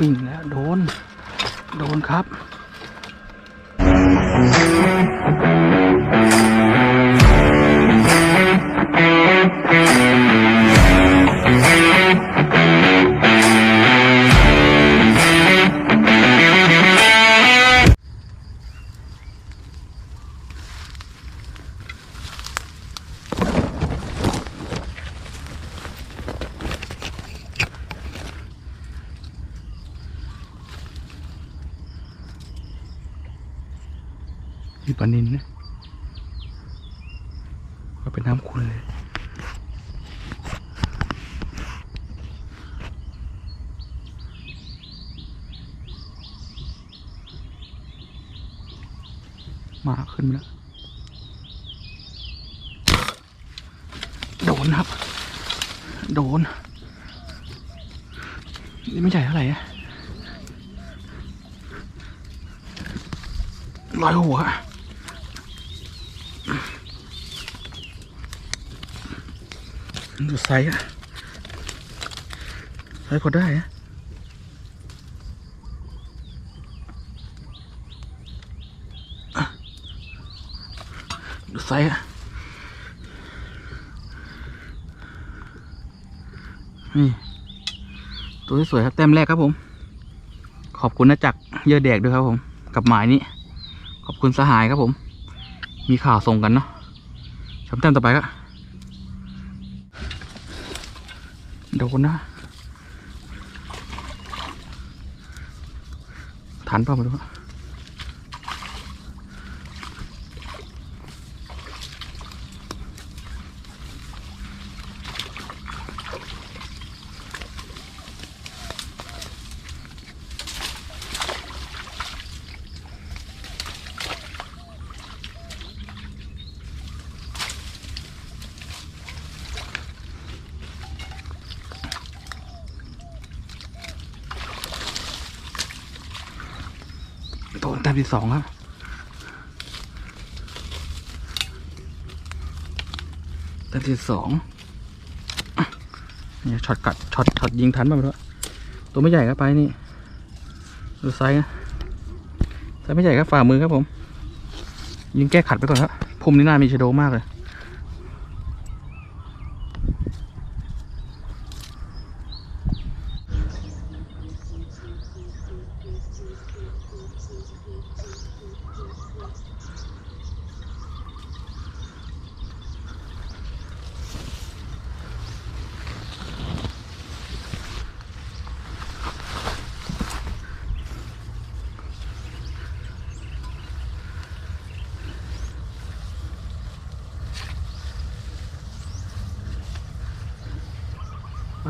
วิ่งแล้วโดน โดนครับ มีปลานินนะก็เป็นน้ำคุณเลยมาขึ้นแล้ว โดนครับ โดน นี่ไม่ใหญ่เท่าไหร่อะร้อยหัว ดูไซส์อะไซส์พอได้อะดูไซส์อะนี่ตัวที่สวยครับแต้มแรกครับผม ขอบคุณนะจักเยอะแดกด้วยครับผม กับหมายนี้ ขอบคุณสหายครับผม มีข่าวส่งกันเนาะชมแต้มต่อไปก็โดนนะทันเปล่าไม่รู้ ที่สองครับแต้มที่สองเนี่ยช็อตกัดช็อตช็อตยิงทันมาไปแล้วตัวไม่ใหญ่ครับไปนี่ ดูไซส์นะไซส์ไม่ใหญ่ครับฝ่ามือครับผม ยิงแก้ขัดไปก่อนครับพุ่มนี่น่ามีชโดมากเลย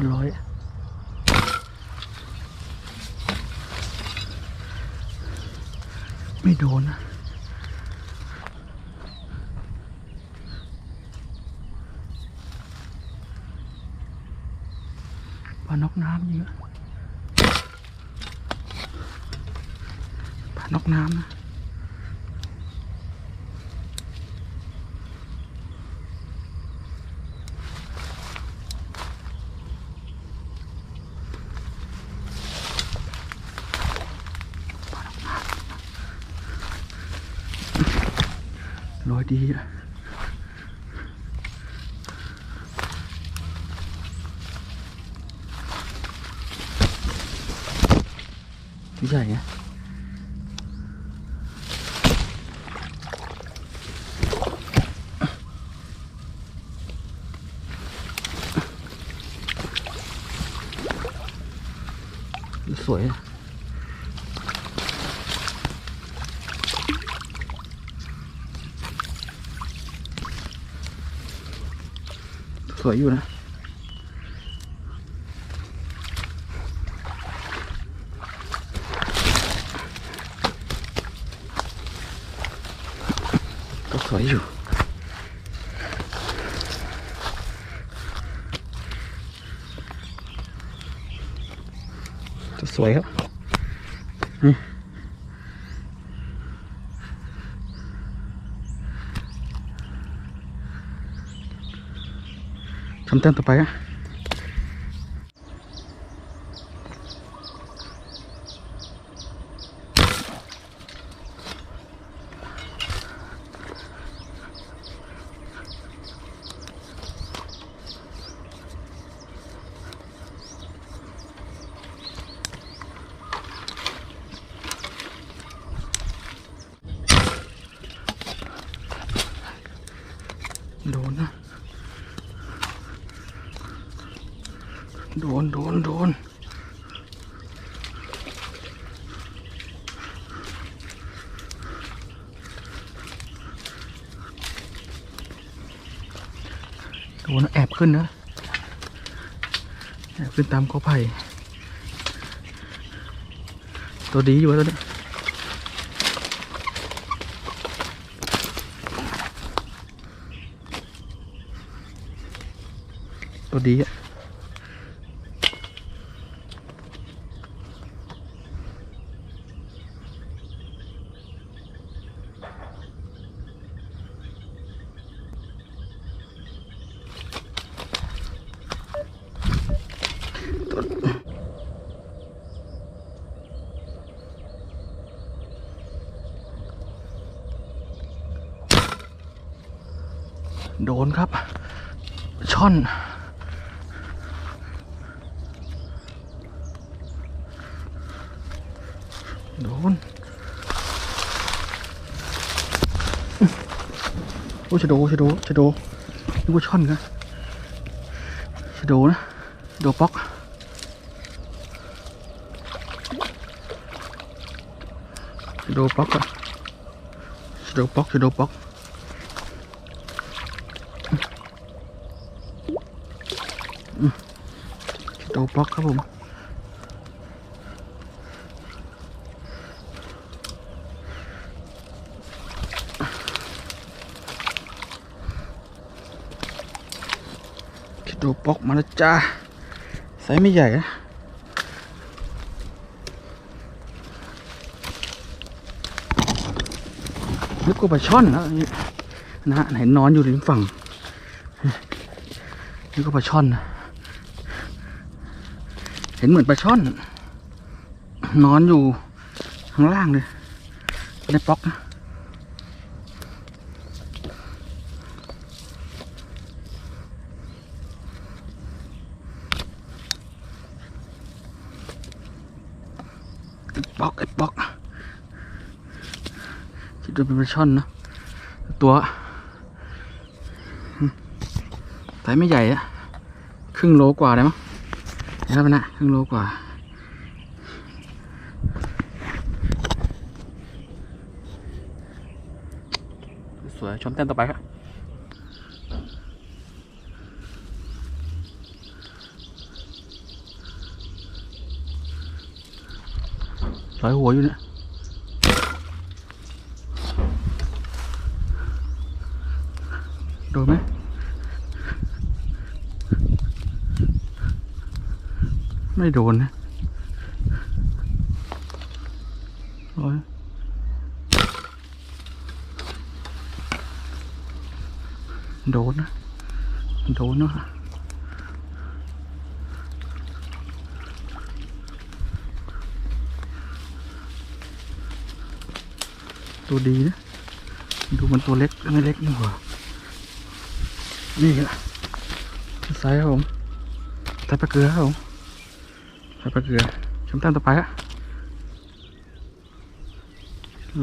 อร่อยไม่โดนนะปลานกน้ำเยอะปลานกน้ำนะ ลอยดีอะไม่ใหญ่ไงส วยอะสวยอยู่นะก็สวยอยู่จะสวยครับนี่ ทำแต้มต่อไปอะ นโดน โดนแอบขึ้นนะแอบขึ้นตามกอไผ่ตัวดีอยู่วะตัวนี้ตัวดีอะ โดนครับ ช่อนโดนโอ้ชะโดชะโดชะโดนึกว่าช่อนกันชะโดนะโดป๊อกชะโดป๊อกอะชะโดป๊อกชะโดป๊อก ชะโดป๊อกครับผมคิดดูปอกมาแล้วจ้าไซส์ไม่ใหญ่นะนึกว่าปลาช่อนนะนะฮะเห็นนอนอยู่ริมฝั่งนึกว่าปลาช่อนนะ เห็นเหมือนปลาช่อน นอนอยู่ข้างล่างเลยในปอกนะไอ้ป๊อกไอ้ป๊อกคิดว่าเป็นปลาช่อนนะตัวไซส์ไม่ใหญ่อะครึ่งโลกว่าได้มั้งเห็น แล้วนะครึ่งโลกว่าสวยชมเต้นต่อไปครับร้อยหัวอยู่เนี่ยโดนไหม ไม่โดนนะร้อยโดนนะ โดนนะตัวดีนะ ดูมันตัวเล็กไม่เล็กนี่หว่านี่ละไซส์ผมไซส์ปลาเกลือครับผม ไซส์ปลาเกลือชั้นต้งต่อไปฮะ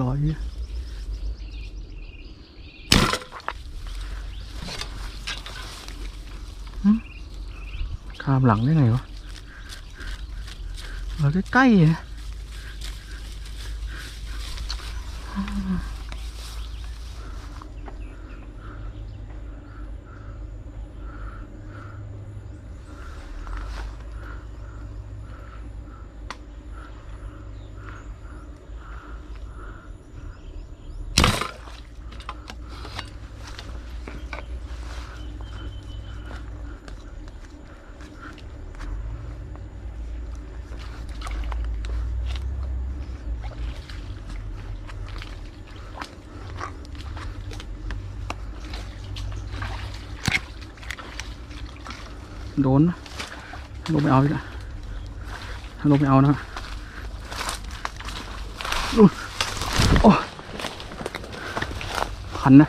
ร้อยข้ามหลังได้ไงวะเราใกล้ๆนะ โดนนะลงไม่เอาอีกแล้วลงไม่เอานะดูโอ้พันนะ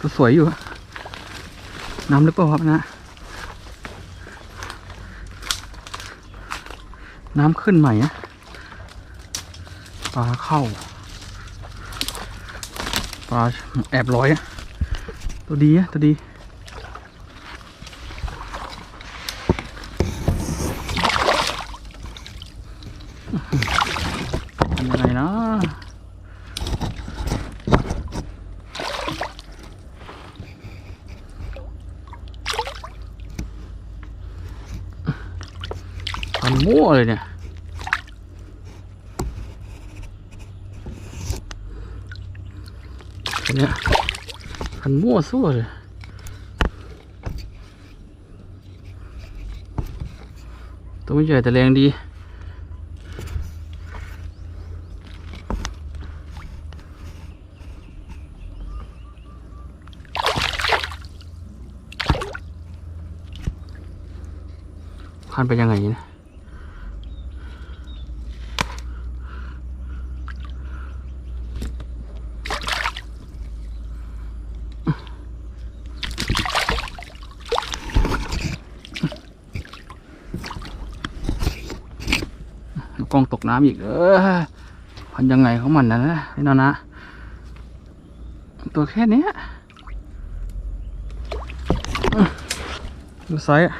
ตัวสวยอยู่น้ำลึกเปล่าครับนะ น้ำขึ้นใหม่นะปลาเข้าปลาแอบลอยอะตัวดีอะตัวดี ทำยังไงเนาะพัน มั่วเลยเนี่ย เนี้ยพันมั่วซั่วเลยตัวไม่ใหญ่แต่แรงดีพันไปยังไงนะ กล้องตก น้ำอีกเออพันยังไงของมันนะนะนี่นอนนะ ตัวแค่นี้ดูไซส์อะ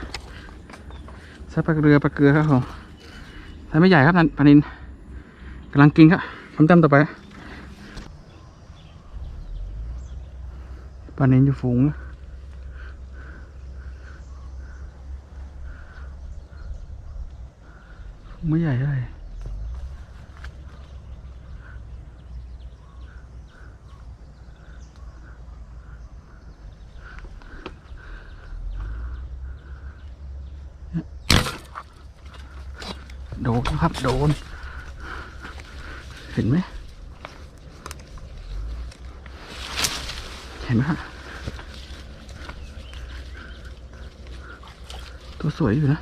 ไซส์ปลาเรือปลาเกลือครับผมไซส์ไม่ใหญ่ครับนันปลานินกำลังกินครับคำเต็มต่อไปปลานินอยู่ฝูงนะฝูงไม่ใหญ่เลย โดนครับโดน เห็นไหมเห็นไหมฮะตัวสวยอยู่นะ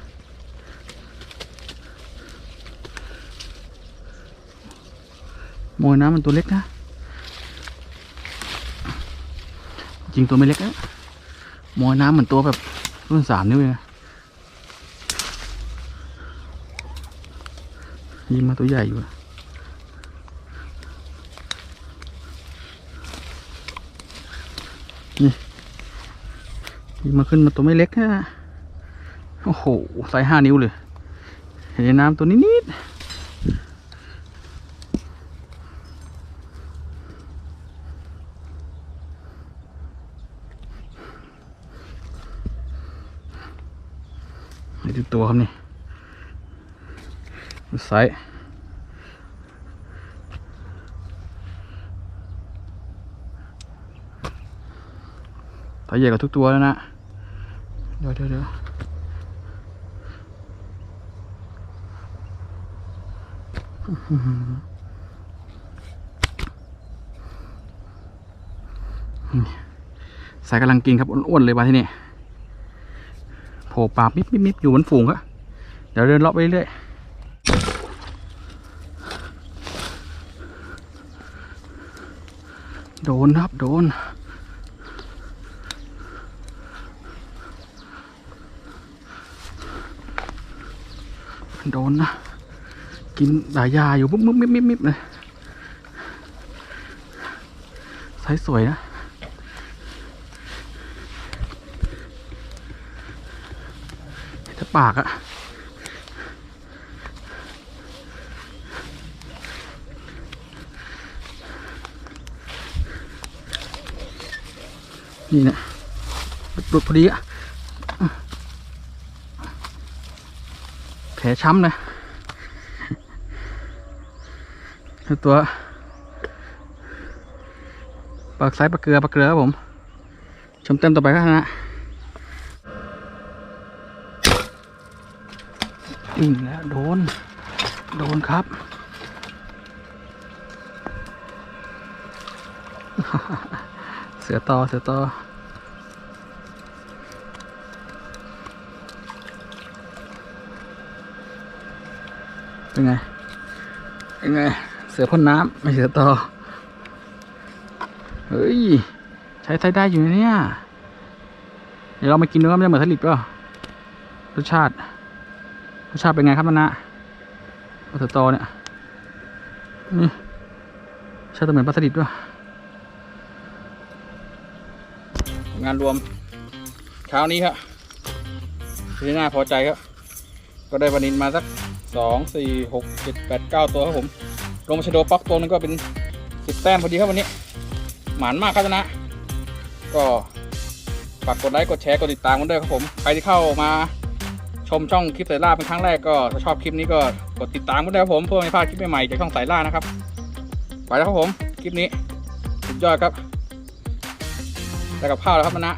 มวยน้ำมันตัวเล็กนะ จริงตัวไม่เล็กนะมวยน้ำเหมือนตัวแบบรุ่นสามนิ้วเลยนะ ยิงมาตัวใหญ่อยู่นี่ยิงมาขึ้นมาตัวไม่เล็กนะโอ้โหไซส์ห้านิ้วเลย เห็นในน้ำตัวนิดๆนี่ตัวครับนี่ ไซส์ตัวใหญ่กว่าทุกตัวแล้วนะ เดี๋ยวเดี๋ยวเดี๋ยวสายกำลังกินครับอ้วนๆเลยมาที่นี่โผล่ปากมิบมิบมิบอยู่บนฝูงอะเดี๋ยวเดินเลาะไปเรื่อย โดนครับ โดน โดนนะ กินหลายยาอยู่ปุ๊บปุ๊บมิบมิบมิบเลยไซส์สวยนะถ้าปากอะ นี่นะหลุดพอดีอะแผลช้ำเลยตัวปลากซ้ายปลาเกลือปลาเกลือครับผม ชมเต็มต่อไปครับนะอืมแล้วโดน โดนครับเสือต่อเสือต่อเป็นไงเป็นไง เสือพ่นน้ำไม่เสือต่อ เฮ้ย ใช้ใช้ได้อยู่เนี่ย เดี๋ยวเรามากินดูว่ามันจะเหมือนสลิดเปล่ารสชาติ รสชาติเป็นไงครับมันนะปลาเสือต่อเนี่ย นี่ใช่ตัวเหมือนปลาสลิดด้วย งานรวมเช้านี้ครับที่น่าพอใจครับ ก็ได้ปลานินมาสักสองสี่หกเจ็ดแปดเก้าตัวครับผมลงมาชโดป๊อกตัวนึงก็เป็นสิบแต้มพอดีครับวันนี้ หมานมากครับนะ ก็ฝากกดไลค์กดแชร์กดติดตามกันด้วยครับผมใครที่เข้ามาชมช่องคลิปสายล่าเป็นครั้งแรกก็ถ้าชอบคลิปนี้ก็กดติดตามกันด้วยครับผมเพื่อไม่พลาดคลิปใหม่ๆจากช่องสายล่านะครับ ไปแล้วครับผมคลิปนี้สุดยอดครับ ได้กับข้าวแล้วครับมณะ